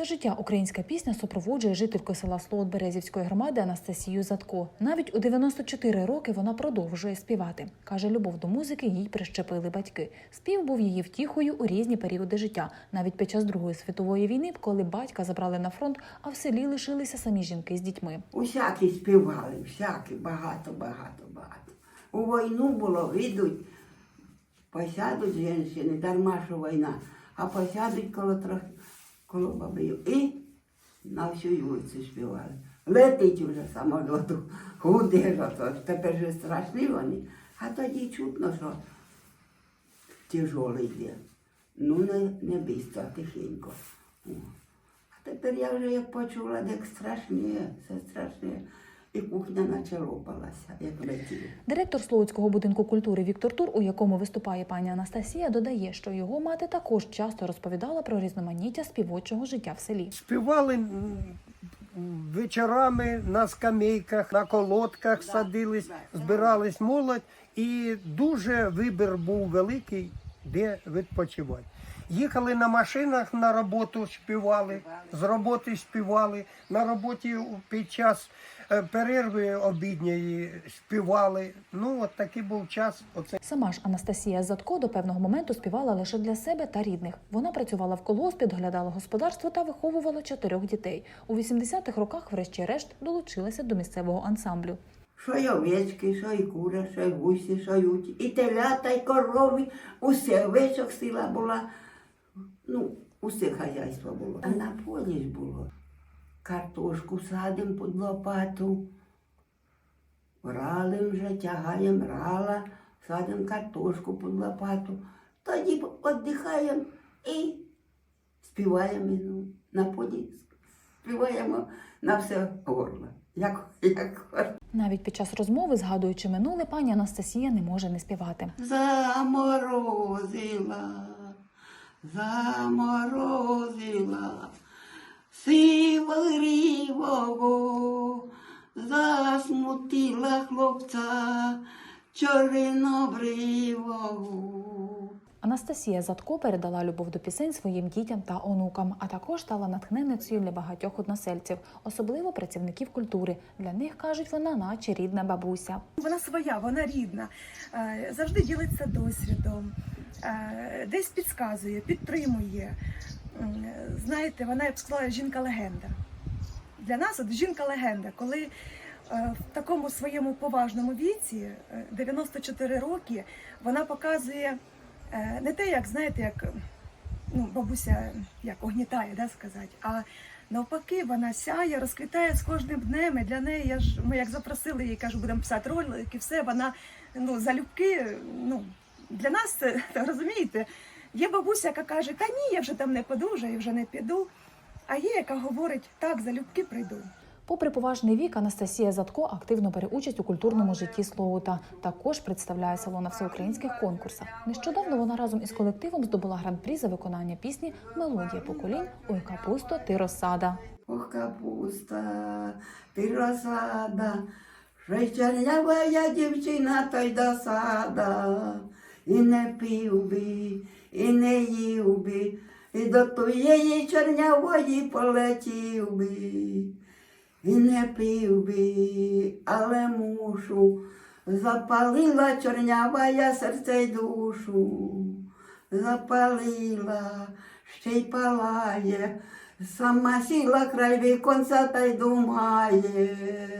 Все життя українська пісня супроводжує жительку села Слоут Березівської громади Анастасію Задко. Навіть у 94 роки вона продовжує співати. Каже, любов до музики їй прищепили батьки. Спів був її втіхою у різні періоди життя, навіть під час Другої світової війни, коли батька забрали на фронт, а в селі лишилися самі жінки з дітьми. Усякі співали, всякі, багато, багато, багато. У війну було, вийдуть, посядуть жінки, дарма, що війна, а посядуть коло трохи, коло бабою. І на всю вулицю співали. Летить уже самоліту, гуде ж ото, тепер же страшні вони. А тоді чутно, що тяжолий йде. Ну, не, не а тихенько. А тепер я вже як почула, як страшніє, все страшніє. І кухня наче лопалася, як летіла. Директор Слоуцького будинку культури Віктор Тур, у якому виступає пані Анастасія, додає, що його мати також часто розповідала про різноманіття співочого життя в селі. Співали вечорами на скамейках, на колодках садились, збирались молодь, і дуже вибір був великий, де відпочивати. Їхали на машинах на роботу, співали, з роботи співали, на роботі під час е, перерви обідньої співали. Ну, от такий був час. Оце Сама ж Анастасія Задко до певного моменту співала лише для себе та рідних. Вона працювала в колгоспі, доглядала господарство та виховувала чотирьох дітей. У 80-х роках, врешті-решт, долучилася до місцевого ансамблю. Що й овечки, що й кура, що й гусі, що й уті. І телята, і корови, усе овечок сила була. Ну, усе хазяйство було. А на полі ж було. Картошку садим під лопату. Рали вже, тягаємо рала, садимо картошку під лопату. Тоді віддихаємо і співаємо ну, на поді. Співаємо на все горло. Як, як. Навіть під час розмови, згадуючи минуле, пані Анастасія не може не співати. Заморозила, заморозила, сивого, засмутила хлопця чорнобривого. Анастасія Задко передала любов до пісень своїм дітям та онукам, а також стала натхненницею для багатьох односельців, особливо працівників культури. Для них кажуть, вона наче рідна бабуся. Вона своя, вона рідна, е, завжди ділиться досвідом, десь підказує, підтримує. Знаєте, вона я б сказала жінка-легенда. Для нас от жінка-легенда, коли е, в такому своєму поважному віці, е, 94 роки, вона показує е, не те, як знаєте, як ну, бабуся як огнітає, да, сказати, а навпаки, вона сяє, розквітає з кожним днем. І для неї я ж ми як запросили її, кажу, будемо писати ролики, все, вона ну, залюбки, ну, для нас розумієте. Є бабуся, яка каже, та ні, я вже там не подужаю, вже не піду. А є, яка говорить, так, залюбки прийду. Попри поважний вік, Анастасія Задко активно бере участь у культурному житті Слоута. Також представляє село на всеукраїнських конкурсах. Нещодавно вона разом із колективом здобула гран-прі за виконання пісні Мелодія поколінь Ой капусто, ти розсада. Ох, капуста, ти розсада, ще я дівчина, та й досада. І не пів би, і не їв би, і до тієї чорнявої полетів би. І не пив би, але мушу, запалила чорнява я серце й душу, запалила, ще й палає, сама сіла край віконця та й думає.